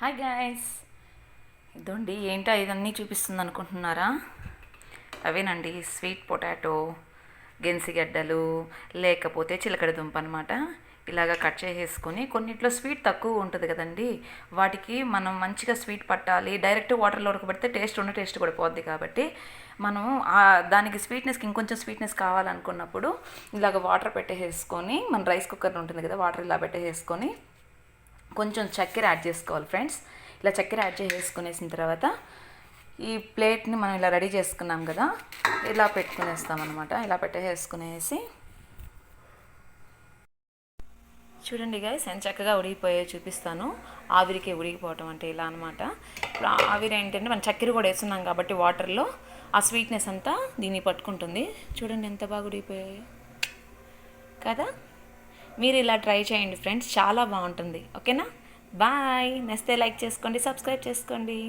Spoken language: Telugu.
హాయ్ గాయస్ ఇదండి ఏంటో ఇదన్నీ చూపిస్తుంది అనుకుంటున్నారా అవేనండి స్వీట్ పొటాటో గెన్సిగడ్డలు లేకపోతే చిలకడ దుంప అనమాట ఇలాగ కట్ చేసేసుకొని కొన్నిట్లో స్వీట్ తక్కువ ఉంటుంది కదండి. వాటికి మనం మంచిగా స్వీట్ పట్టాలి డైరెక్ట్ వాటర్లో ఉడకబెడితే టేస్ట్ ఉన్న టేస్ట్ కూడా పోద్ది కాబట్టి మనం దానికి స్వీట్నెస్కి ఇంకొంచెం స్వీట్నెస్ కావాలనుకున్నప్పుడు ఇలాగ వాటర్ పెట్టేసేసుకొని మన రైస్ కుక్కర్ ఉంటుంది కదా వాటర్ ఇలా పెట్టేసేసుకొని కొంచెం చక్కెర యాడ్ చేసుకోవాలి ఫ్రెండ్స్. ఇలా చక్కెర యాడ్ చేసేసుకునేసిన తర్వాత ఈ ప్లేట్ని మనం ఇలా రెడీ చేసుకున్నాం కదా ఇలా పెట్టుకునేస్తాం అనమాట ఇలా పెట్టేసుకునేసి చూడండి గాయస్ ఎంత చక్కగా ఉడికిపోయే చూపిస్తాను. ఆవిరికి ఉడికిపోవటం అంటే ఇలా అనమాట ఇప్పుడు ఆవిరి ఏంటంటే మనం చక్కెర కూడా వేస్తున్నాం కాబట్టి వాటర్లో ఆ స్వీట్నెస్ అంతా దీన్ని పట్టుకుంటుంది. చూడండి ఎంత బాగా ఉడికిపోయాయి. కదా? మీరు ఇలా ట్రై చేయండి ఫ్రెండ్స్ చాలా బాగుంటుంది. ఓకేనా? బాయ్. నెస్తే లైక్ చేసుకోండి సబ్స్క్రైబ్ చేసుకోండి.